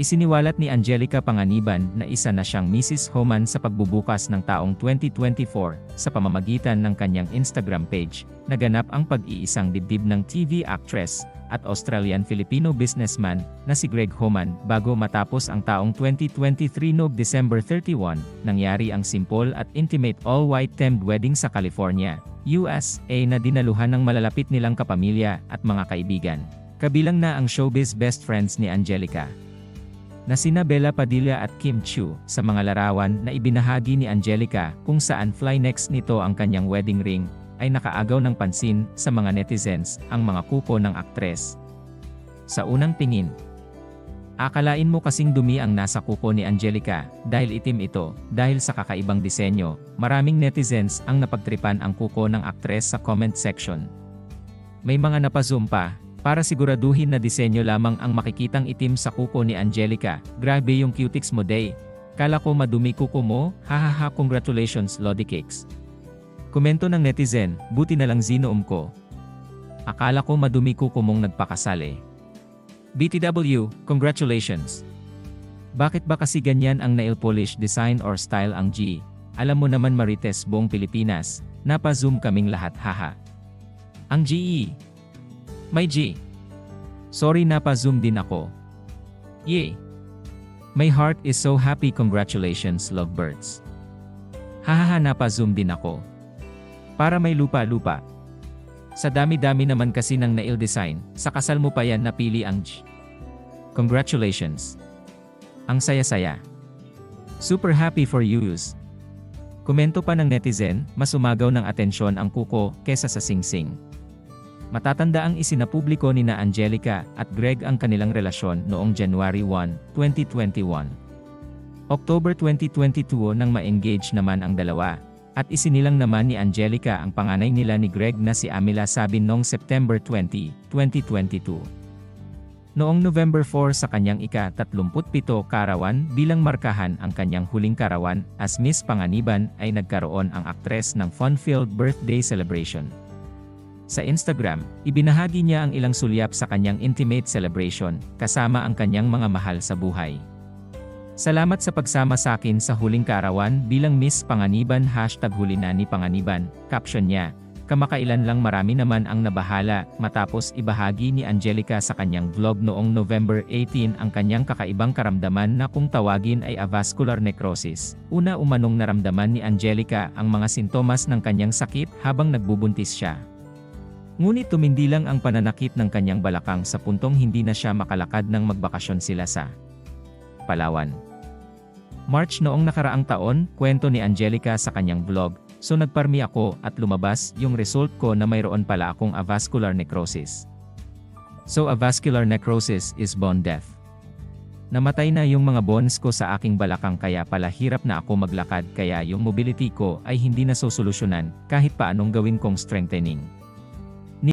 Isiniwalat ni Angelica Panganiban na isa na siyang Mrs. Homan sa pagbubukas ng taong 2024 sa pamamagitan ng kanyang Instagram page, naganap ang pag-iisang dibdib ng TV actress at Australian-Filipino businessman na si Greg Homan bago matapos ang taong 2023 noong December 31, nangyari ang simple at intimate all-white themed wedding sa California, USA na dinaluhan ng malalapit nilang kapamilya at mga kaibigan. Kabilang na ang showbiz best friends ni Angelica na sina Bella Padilla at Kim Chiu sa mga larawan na ibinahagi ni Angelica kung saan fly next nito ang kanyang wedding ring ay nakaagaw ng pansin sa mga netizens ang mga kuko ng aktres. Sa unang tingin, akalain mo kasing dumi ang nasa kuko ni Angelica dahil itim ito dahil sa kakaibang disenyo. Maraming netizens ang napagtripan ang kuko ng aktres sa comment section. May mga napazoom pa para siguraduhin na disenyo lamang ang makikitang itim sa kuko ni Angelica. Grabe yung cutics mo day. Kala ko madumi kuko mo, hahaha congratulations Lodi Cakes. Komento ng netizen, buti na lang zinoom ko. Akala ko madumi kuko mong nagpakasal eh. BTW, congratulations. Bakit ba kasi ganyan ang nail polish design or style ang G? Alam mo naman Marites buong Pilipinas, napa-zoom kaming lahat haha. Ang GE. May G. Sorry napa-zoom din ako. Yay! My heart is so happy congratulations lovebirds. Hahaha napa-zoom din ako. Para may lupa-lupa. Sa dami-dami naman kasi ng nail design, sa kasal mo pa yan napili ang G. Congratulations. Ang saya-saya. Super happy for yous. Komento pa ng netizen, mas umagaw ng atensyon ang kuko kesa sa singsing. Matatanda ang isinapubliko ni na Angelica at Greg ang kanilang relasyon noong January 1, 2021. October 2022 nang ma-engage naman ang dalawa, at isinilang naman ni Angelica ang panganay nila ni Greg na si Amila Sabin noong September 20, 2022. Noong November 4 sa kanyang ika-37 karawan bilang markahan ang kanyang huling karawan as Miss Panganiban ay nagkaroon ang aktres ng fun-filled birthday celebration. Sa Instagram, ibinahagi niya ang ilang sulyap sa kanyang intimate celebration, kasama ang kanyang mga mahal sa buhay. Salamat sa pagsama sa akin sa huling karawan bilang Miss Panganiban hashtag huli na ni Panganiban, caption niya, kamakailan lang marami naman ang nabahala matapos ibahagi ni Angelica sa kanyang vlog noong November 18 ang kanyang kakaibang karamdaman na kung tawagin ay avascular necrosis. Una umanong naramdaman ni Angelica ang mga sintomas ng kanyang sakit habang nagbubuntis siya. Ngunit tumindi lang ang pananakit ng kanyang balakang sa puntong hindi na siya makalakad nang magbakasyon sila sa Palawan. March noong nakaraang taon, kwento ni Angelica sa kanyang vlog, so nagparmi ako at lumabas yung result ko na mayroon pala akong avascular necrosis. So avascular necrosis is bone death. Namatay na yung mga bones ko sa aking balakang kaya pala hirap na ako maglakad kaya yung mobility ko ay hindi na sosolusyonan kahit pa anong gawin kong strengthening.